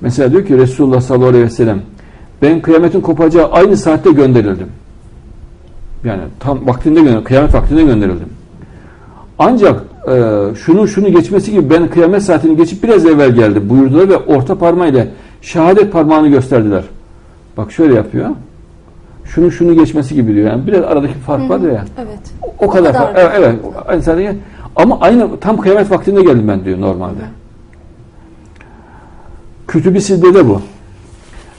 Mesela diyor ki Resulullah sallallahu aleyhi ve sellem ben kıyametin kopacağı aynı saatte gönderildim. Yani tam vaktinde gönderildim. Kıyamet vaktinde gönderildim. Ancak e, şunu şunu geçmesi gibi ben kıyamet saatini geçip biraz evvel geldim buyurdular ve orta parmağıyla şehadet parmağını gösterdiler. Bak şöyle yapıyor. Şunu şunu geçmesi gibi diyor. Yani biraz aradaki fark var ya. Evet. O kadar. kadar fark- evet, evet. Aynı ama aynı tam kıyamet vaktinde geldim ben diyor normalde. Kütüb-i Sidde'de bu.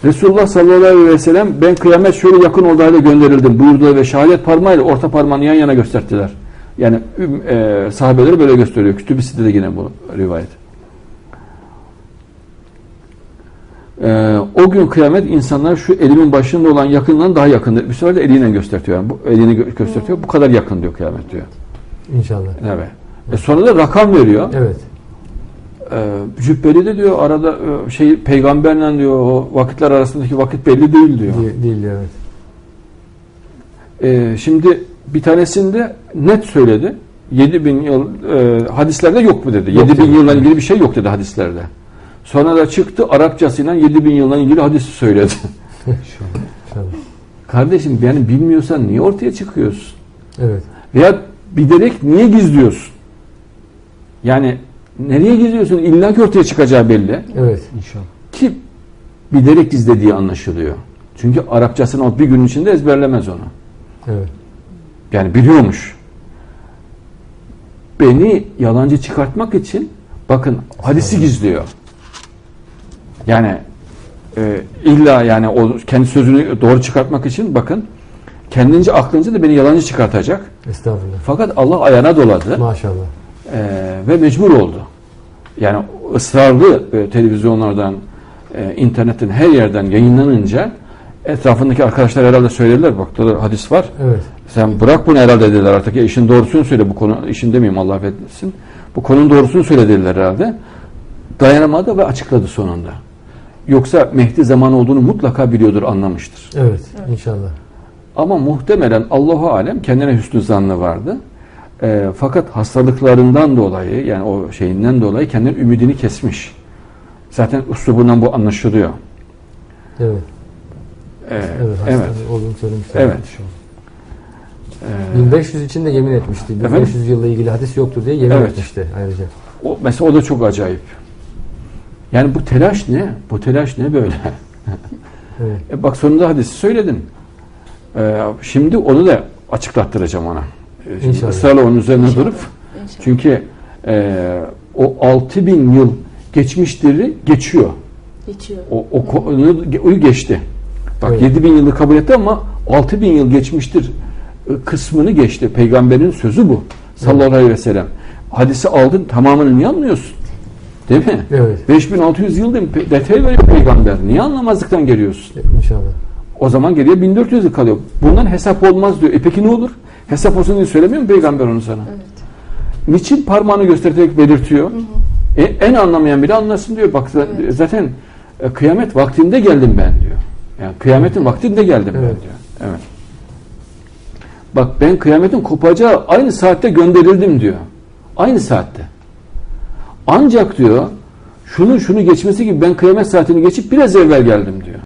Resulullah sallallahu aleyhi ve sellem ben kıyamet şöyle yakın olduğu halde gönderildim buyurdu ve şehadet parmağıyla orta parmağını yan yana gösterdiler. Yani e, sahabeleri böyle gösteriyor. Kütüb-i Sidde'de yine bu rivayet. E, o gün kıyamet insanlar şu elimin başında olan yakından daha yakındır. Bir sefer de eliyle gösteriyor. Yani bu elini gö- gösteriyor. Bu kadar yakın diyor kıyamet diyor. İnşallah. Evet. E sonra da rakam veriyor. Evet. Ee, Cübbeli de diyor arada e, şey peygamberle diyor o vakitler arasındaki vakit belli değil diyor. Değil, değil evet. Ee, şimdi bir tanesinde net söyledi. 7000 yıl e, hadislerde yok mu dedi. Yok 7000 dedi. yılla ilgili bir şey yok dedi hadislerde. Sonra da çıktı Arapçasıyla 7000 yılla ilgili hadisi söyledi. Kardeşim yani bilmiyorsan niye ortaya çıkıyorsun? Evet. Veya bilerek niye gizliyorsun? Yani nereye gizliyorsun? İlla ki ortaya çıkacağı belli. Evet. İnşallah. Ki bilerek gizlediği anlaşılıyor. Çünkü Arapçasını o bir gün içinde ezberlemez onu. Evet. Yani biliyormuş. Beni yalancı çıkartmak için bakın hadisi gizliyor. Yani e, illa yani o kendi sözünü doğru çıkartmak için bakın kendince aklınca da beni yalancı çıkartacak. Estağfurullah. Fakat Allah ayağına doladı. Maşallah. Ee, ve mecbur oldu. Yani ısrarlı e, televizyonlardan, e, internetin her yerden yayınlanınca etrafındaki arkadaşlar herhalde söylediler. Bak da hadis var. Evet. Sen bırak bunu herhalde dediler artık. Ya işin doğrusunu söyle bu konu. işin demeyeyim Allah affetsin. Bu konunun doğrusunu söyle dediler herhalde. Dayanamadı ve açıkladı sonunda. Yoksa Mehdi zaman olduğunu mutlaka biliyordur, anlamıştır. Evet. İnşallah. Ama muhtemelen Allahu alem kendine hüsnü zannı vardı. Ee, fakat hastalıklarından dolayı yani o şeyinden dolayı kendinin ümidini kesmiş. Zaten üslubundan bu anlaşılıyor. Evet. Ee, Evet. evet. Evet. Ee, 1500 için de yemin etmişti. Efendim? 1500 yılla ilgili hadis yoktur diye yemin Evet. etmişti ayrıca. o, mesela o da çok acayip. Yani bu telaş ne? Bu telaş ne böyle? Evet. E bak sonunda hadisi söyledin. Ee, şimdi onu da açıklattıracağım ona. İnşallah. ısrarla onun üzerine İnşallah. durup İnşallah. çünkü e, o 6000 yıl geçmişleri geçiyor. Geçiyor. O, o konuyu geçti. Bak Evet. 7000 yılı kabul etti ama 6000 yıl geçmiştir e, kısmını geçti. Peygamberin sözü bu. Sallallahu aleyhi ve sellem. Hadisi aldın tamamını niye anlıyorsun? Değil mi? Evet. 5600 yıl değil mi? Detay veriyor peygamber. Niye anlamazlıktan geliyorsun? İnşallah. O zaman geriye 1400 yıl kalıyor. Bundan hesap olmaz diyor. E peki ne olur? Hesap olsun diye söylemiyor mu peygamber onu sana? Evet. Niçin parmağını göstererek belirtiyor? E, en anlamayan bile anlasın diyor. Bak Evet. zaten e, kıyamet vaktinde geldim ben diyor. Yani kıyametin vaktinde geldim ben Evet. diyor. Evet. Bak ben kıyametin kopacağı aynı saatte gönderildim diyor. Aynı saatte. Ancak diyor şunu şunu geçmesi gibi ben kıyamet saatini geçip biraz evvel geldim diyor.